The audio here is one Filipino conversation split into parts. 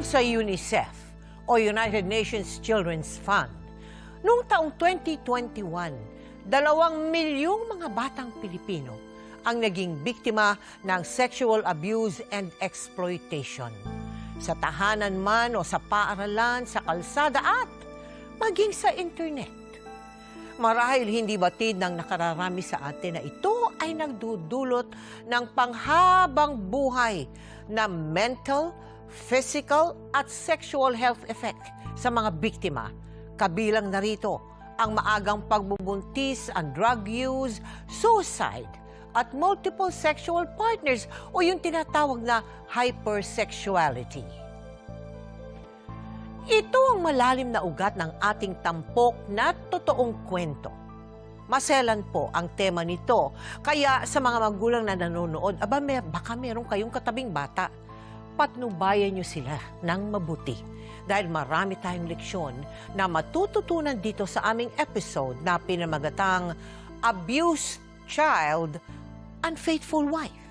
Ayon sa UNICEF o United Nations Children's Fund, noong taong 2021, dalawang milyong mga batang Pilipino ang naging biktima ng sexual abuse and exploitation. Sa tahanan man o sa paaralan, sa kalsada at maging sa internet. Marahil hindi batid ng nakararami sa atin na ito ay nagdudulot ng panghabang buhay na mental, physical at sexual health effect sa mga biktima. Kabilang narito ang maagang pagbubuntis, ang drug use, suicide, at multiple sexual partners o yung tinatawag na hypersexuality. Ito ang malalim na ugat ng ating tampok na totoong kwento. Maselan po ang tema nito. Kaya sa mga magulang na nanonood, aba, may, baka meron kayong katabing bata. Patnubayan nyo sila ng mabuti. Dahil marami tayong leksyon na matututunan dito sa aming episode na pinamagatang Abused Child, Unfaithful Wife.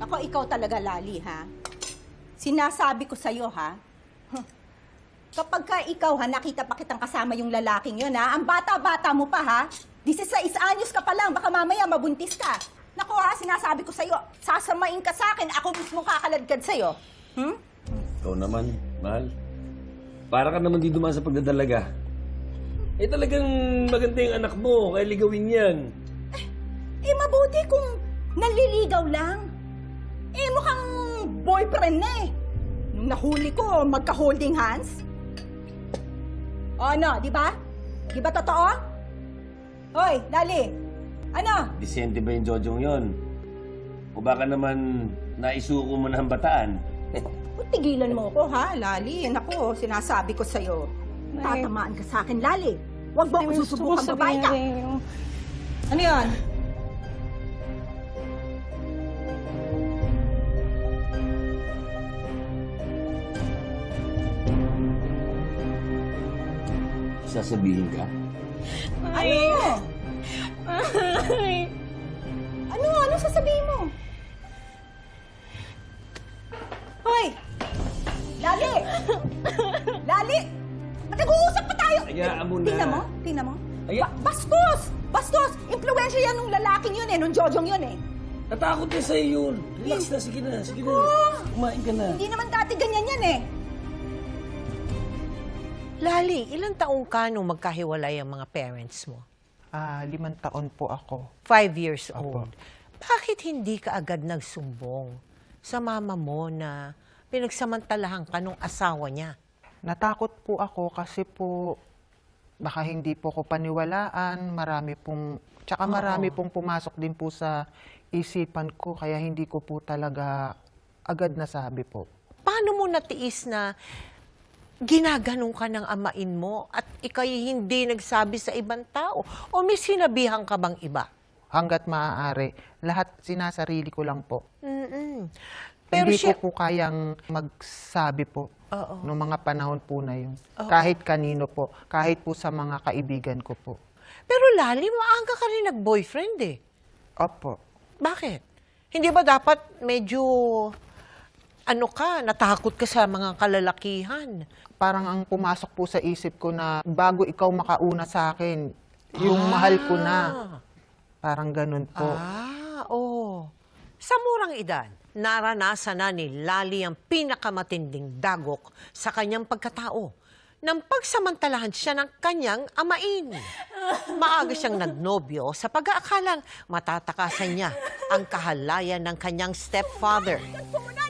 Ako, ikaw talaga, Lali, ha? Sinasabi ko sa'yo, ha? Kapag ka ikaw, ha, nakita pa kitang kasama yung lalaking yun, ha? Ang bata-bata mo pa, ha? 16 anyos ka pa lang, baka mamaya mabuntis ka. Naku, ha, sinasabi ko sa'yo, sasamain ka sa akin, ako mismo kakaladkad sa'yo. Hmm? Ikaw naman, mahal. Para ka naman di dumaan sa pagdadalaga. Eh talagang maganda yung anak mo, kaya ligawin yan. Eh, mabuti kung naliligaw lang. Eh, mukhang boyfriend na eh. Nung nahuli ko, magka-holding hands. O ano, di ba? Di ba totoo? Hoy, Lali. Ano? Disente ba yung Jojong yon? O baka naman naisuko mo na ang bataan? Tigilan mo ko, ha, Lali? Naku, sinasabi ko sa'yo. Tatamaan ka sa akin, Lali. Huwag mo ako susubukan babae ka. Ano yan? Sasabihin ka? Ano? Ano? Ano sasabihin mo? Hayaan mo na. Tingnan mo? Tingnan mo? Aya- Ba- bastos! Bastos! Impluensya yan nung lalaking yun eh, nung Jojong yun eh. Natakot na sa'yo yun. Relax na, sige na, sige na. Kumain ka na. Hindi naman dati ganyan yan eh. Lali, ilang taong ka nung magkahiwalay ang mga parents mo? Ah, limang taon po ako. Five years Apo. old. Bakit hindi ka agad nagsumbong sa mama mo na pinagsamantalahan ka nung asawa niya? Natakot po ako kasi po baka hindi po ko paniwalaan, marami pong tsaka marami pong pumasok din po sa isipan ko kaya hindi ko po talaga agad nasabi po. Paano mo natiis na ginaganong ka ng amain mo at ikay hindi nagsabi sa ibang tao? O may sinabihan ka bang iba? Hanggat maaari, lahat sinasarili ko lang po. Mm-mm. Pero hindi siya, ko po kayang magsabi po Oo. noong mga panahon po na yun. Kahit kanino po, kahit po sa mga kaibigan ko po. pero lali, maaga ka rin nag-boyfriend eh. Opo. Bakit? Hindi ba dapat medyo ano ka, natakot ka sa mga kalalakihan? parang ang pumasok po sa isip ko na bago ikaw makauna sa akin, yung mahal ko na. Parang ganun po. Ah, oo. Sa murang edad, naranasan na ni Lali ang pinakamatinding dagok sa kanyang pagkatao. nang pagsamantalahan siya ng kanyang amain. Maaga siyang nagnobyo sa pag-aakalang matatakasan niya ang kahalayan ng kanyang stepfather.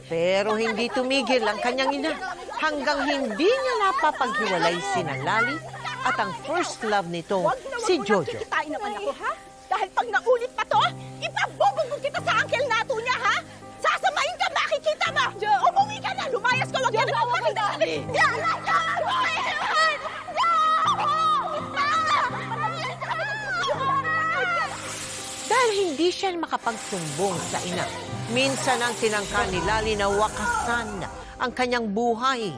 Pero hindi tumigil ang kanyang ina hanggang hindi niya napapaghiwalay si Lali at ang first love nitong si Jojo. Dahil pag naulit pa to, ipagbubungbong kita sa uncle nato niya, ha? Sasamayin ka, makikita mo! Umuwi ka na! Lumayas ka! Huwag ka na pumakita! Yana ka! Dahil hindi siya makapagsumbong sa ina, minsan ang tinangka ni Lali na wakasan ang kanyang buhay.